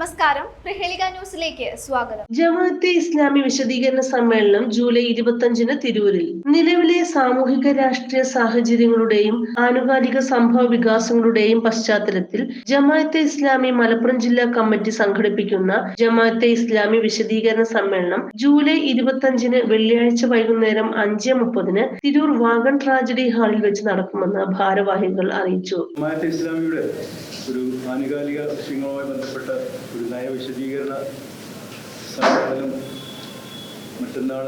നമസ്കാരം. പ്രഹേളിക ന്യൂസിലേക്ക് സ്വാഗതം. ജമാഅത്തെ ഇസ്ലാമി വിശദീകരണ സമ്മേളനം ജൂലൈ ഇരുപത്തഞ്ചിന് തിരൂരിൽ. നിലവിലെ സാമൂഹിക രാഷ്ട്രീയ സാഹചര്യങ്ങളുടെയും ആനുകാലിക സംഭവ വികാസങ്ങളുടെയും പശ്ചാത്തലത്തിൽ ജമാഅത്തെ ഇസ്ലാമി മലപ്പുറം ജില്ലാ കമ്മിറ്റി സംഘടിപ്പിക്കുന്ന ജമാഅത്തെ ഇസ്ലാമി വിശദീകരണ സമ്മേളനം ജൂലൈ ഇരുപത്തഞ്ചിന് വെള്ളിയാഴ്ച വൈകുന്നേരം അഞ്ച് മുപ്പതിന് തിരൂർ വാഗൺ ട്രാജഡി ഹാളിൽ വെച്ച് നടക്കുമെന്ന് ഭാരവാഹികൾ അറിയിച്ചു. ജമാഅത്തെ ഇസ്ലാമിയുടെ ഒരു ആനുകാലിക വിഷയങ്ങളുമായി ബന്ധപ്പെട്ട ഒരു നയവിശദീകരണ സമ്മേളനം മറ്റന്നാൾ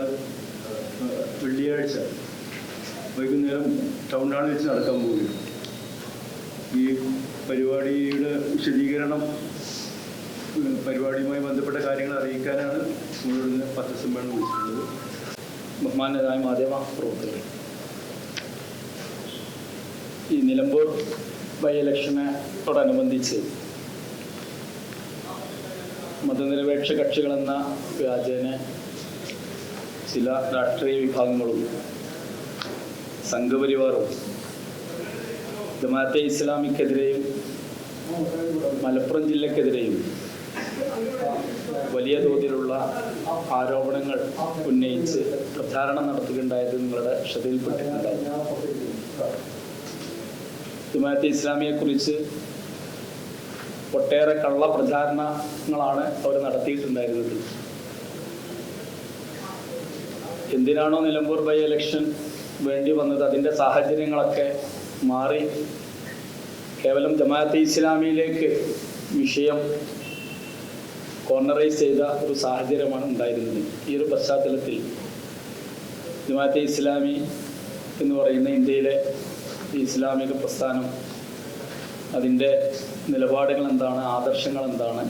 വെള്ളിയാഴ്ച വൈകുന്നേരം ടൗൺ ഹാളിൽ വെച്ച് നടക്കാൻ പോവുകയാണ് ഈ പരിപാടിയുടെ വിശദീകരണം പരിപാടിയുമായി ബന്ധപ്പെട്ട കാര്യങ്ങൾ അറിയിക്കാനാണ് നമ്മളിവിടുന്ന് പത്രസമ്മേളനം വിളിച്ചിട്ടുള്ളത്. ബഹുമാനരായ മാധ്യമ പ്രവർത്തകർ ഈ നിലമ്പൂർ ബൈ ഇലക്ഷനോടനുബന്ധിച്ച് മതനിരപേക്ഷ കക്ഷികളെന്ന വ്യാജേന ചില രാഷ്ട്രീയ വിഭാഗങ്ങളും സംഘപരിവാറും ജമാഅത്തെ ഇസ്ലാമിക്കെതിരെയും മലപ്പുറം ജില്ലക്കെതിരെയും വലിയ തോതിലുള്ള ആരോപണങ്ങൾ ഉന്നയിച്ച് പ്രചാരണം നടത്തുകയുണ്ടായത് നിങ്ങളുടെ ശ്രദ്ധയിൽപ്പെട്ടിട്ടുണ്ടായിരുന്നു ജമാഅത്തെ ഇസ്ലാമിയെക്കുറിച്ച് ഒട്ടേറെ കള്ള പ്രചാരണങ്ങളാണ് അവർ നടത്തിയിട്ടുണ്ടായിരുന്നത്. എന്തിനാണോ നിലമ്പൂർ ബൈ ഇലക്ഷൻ വേണ്ടി വന്നത്? അതിന്റെ സാഹചര്യങ്ങളൊക്കെ മാറി. കേവലം ജമാഅത്തെ ഇസ്ലാമിയിലേക്ക് വിഷയം കോർണറൈസ് ചെയ്ത ഒരു സാഹചര്യമാണ് ഉണ്ടായിരുന്നത്. ഈ ഒരു പശ്ചാത്തലത്തിൽ ജമാഅത്തെ ഇസ്ലാമി എന്ന് പറയുന്ന ഇന്ത്യയിലെ ഇസ്ലാമിക പ്രസ്ഥാനം അതിന്റെ നിലപാടുകൾ എന്താണ് ആദർശങ്ങൾ എന്താണ്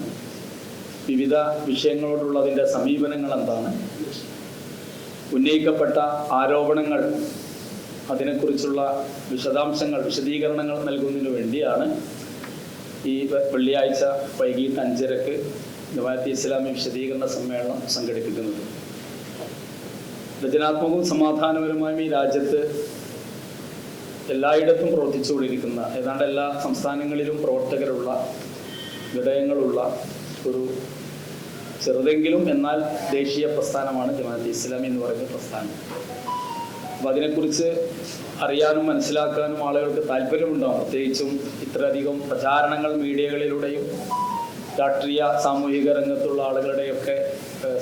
വിവിധ വിഷയങ്ങളോടുള്ള അതിന്റെ സമീപനങ്ങൾ എന്താണ് ഉന്നയിക്കപ്പെട്ട ആരോപണങ്ങൾ അതിനെക്കുറിച്ചുള്ള വിശദാംശങ്ങൾ വിശദീകരണങ്ങൾ നൽകുന്നതിന് വേണ്ടിയാണ് ഈ വെള്ളിയാഴ്ച വൈകിട്ട് അഞ്ചരക്ക് ജമാഅത്ത് ഇസ്ലാമി വിശദീകരണ സമ്മേളനം സംഘടിപ്പിക്കുന്നത്. രചനാത്മകവും സമാധാനപരമായും ഈ രാജ്യത്ത് എല്ലായിടത്തും പ്രവർത്തിച്ചുകൊണ്ടിരിക്കുന്ന ഏതാണ്ട് എല്ലാ സംസ്ഥാനങ്ങളിലും പ്രവർത്തകരുള്ള ഘടകങ്ങളുള്ള ഒരു ചെറുതെങ്കിലും എന്നാൽ ദേശീയ പ്രസ്ഥാനമാണ് ജമാഅത്ത് ഇസ്ലാമി എന്ന് പറയുന്ന പ്രസ്ഥാനം. അപ്പം അതിനെക്കുറിച്ച് അറിയാനും മനസ്സിലാക്കാനും ആളുകൾക്ക് താല്പര്യമുണ്ടാകും പ്രത്യേകിച്ചും ഇത്രയധികം പ്രചാരണങ്ങൾ മീഡിയകളിലൂടെയും രാഷ്ട്രീയ സാമൂഹിക രംഗത്തുള്ള ആളുകളുടെയൊക്കെ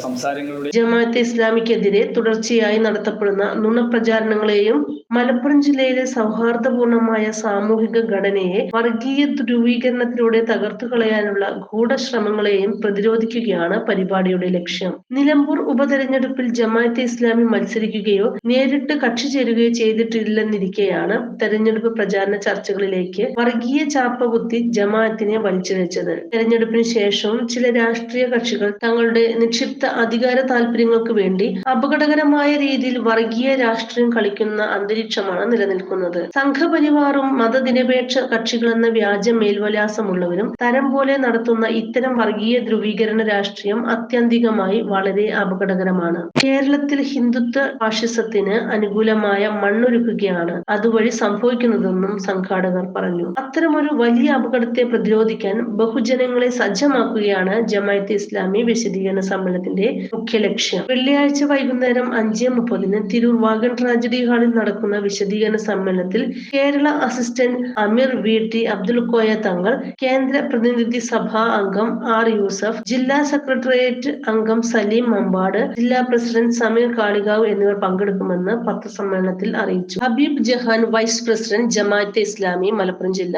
സംസാരങ്ങളുടെ ജമാഅത്ത് ജമാഅത്തെ ഇസ്ലാമിക്കെതിരെ തുടർച്ചയായി നടത്തപ്പെടുന്ന നുണപ്രചാരണങ്ങളെയും മലപ്പുറം ജില്ലയിലെ സൗഹാർദ്ദപൂർണമായ സാമൂഹിക ഘടനയെ വർഗീയ ധ്രുവീകരണത്തിലൂടെ തകർത്തു കളയാനുള്ള ഗൂഢശ്രമങ്ങളെയും പ്രതിരോധിക്കുകയാണ് പരിപാടിയുടെ ലക്ഷ്യം. നിലമ്പൂർ ഉപതെരഞ്ഞെടുപ്പിൽ ജമാഅത്തെ ഇസ്ലാമി മത്സരിക്കുകയോ നേരിട്ട് കക്ഷി ചേരുകയോ ചെയ്തിട്ടില്ലെന്നിരിക്കെയാണ് തെരഞ്ഞെടുപ്പ് പ്രചാരണ ചർച്ചകളിലേക്ക് വർഗീയ ചാപ്പകുത്തി ജമാഅത്തിനെ വലിച്ചിഴച്ചത്. തെരഞ്ഞെടുപ്പിന് ശേഷവും ചില രാഷ്ട്രീയ കക്ഷികൾ തങ്ങളുടെ നിക്ഷിപ്ത അധികാര താല്പര്യങ്ങൾക്ക് വേണ്ടി അപകടകരമായ രീതിയിൽ വർഗീയ രാഷ്ട്രീയം കളിക്കുന്ന അന്തരീക്ഷമാണ് നിലനിൽക്കുന്നത്. സംഘപരിവാറും മതനിരപേക്ഷ കക്ഷികളെന്ന വ്യാജ മേൽവിലാസമുള്ളവരും തരം പോലെ നടത്തുന്ന ഇത്തരം വർഗീയ ധ്രുവീകരണ രാഷ്ട്രീയം അത്യന്തികമായി വളരെ അപകടകരമാണ്. കേരളത്തിൽ ഹിന്ദുത്വ ഫാഷിസത്തിന് അനുകൂലമായ മണ്ണൊരുക്കുകയാണ് അതുവഴി സംഭവിക്കുന്നതെന്നും സംഘാടകർ പറഞ്ഞു. അത്തരമൊരു വലിയ അപകടത്തെ പ്രതിരോധിക്കാൻ ബഹുജനങ്ങളെ സജ്ജമാക്കുകയാണ് ജമായത്ത് ഇസ്ലാമി വിശദീകരണ സമ്മേളനത്തിന്റെ മുഖ്യ ലക്ഷ്യം. വെള്ളിയാഴ്ച വൈകുന്നേരം അഞ്ച് മുപ്പതിന് തിരൂർ വാഗൺ ട്രാജഡി ഹാളിൽ നടക്കുന്ന വിശദീകരണ സമ്മേളനത്തിൽ Kerala assistant Amir V. T. Abdul Koya Thangal കേന്ദ്ര പ്രതിനിധി സഭാ അംഗം ആർ. യൂസഫ് ജില്ലാ സെക്രട്ടേറിയറ്റ് അംഗം സലീം മമ്പാട് ജില്ലാ പ്രസിഡന്റ് സമീർ കാളികാവ് എന്നിവർ പങ്കെടുക്കുമെന്ന് പത്രസമ്മേളനത്തിൽ അറിയിച്ചു. ഹബീബ് ജഹാൻ വൈസ് പ്രസിഡന്റ് ജമാഅത്തെ ഇസ്ലാമി മലപ്പുറം ജില്ല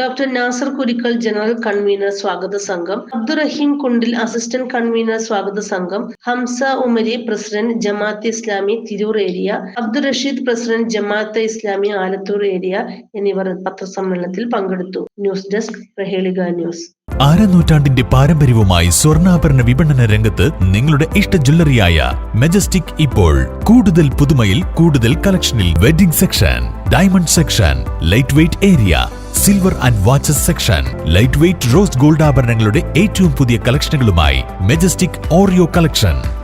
doctor Nasar Kurikkal general convener സ്വാഗത സംഘം അബ്ദുറഹീം കുണ്ടിൽ അസിസ്റ്റന്റ് കൺവീനർ സ്വാഗത സംഘം Hamsa Umari president Jamaat-e Islami Tirur area Abdurasheed president Jamaat-e Islami Alathur area എന്നിവർ പത്രസമ്മേളനത്തിൽ പങ്കെടുത്തു. News desk Prahelika news. അരനൂറ്റാണ്ടിന്റെ പാരമ്പര്യവുമായി സ്വർണാഭരണ വിപണന രംഗത്ത് നിങ്ങളുടെ ഇഷ്ട ജ്വല്ലറിയായ മെജസ്റ്റിക് ഇപ്പോൾ കൂടുതൽ പുതുമയിൽ കൂടുതൽ കളക്ഷനിൽ wedding section diamond section light weight area silver and watches section light weight rose gold ആഭരണങ്ങളുടെ ഏറ്റവും പുതിയ കളക്ഷനുകളുമായി മെജസ്റ്റിക് ഓറിയോ കളക്ഷൻ.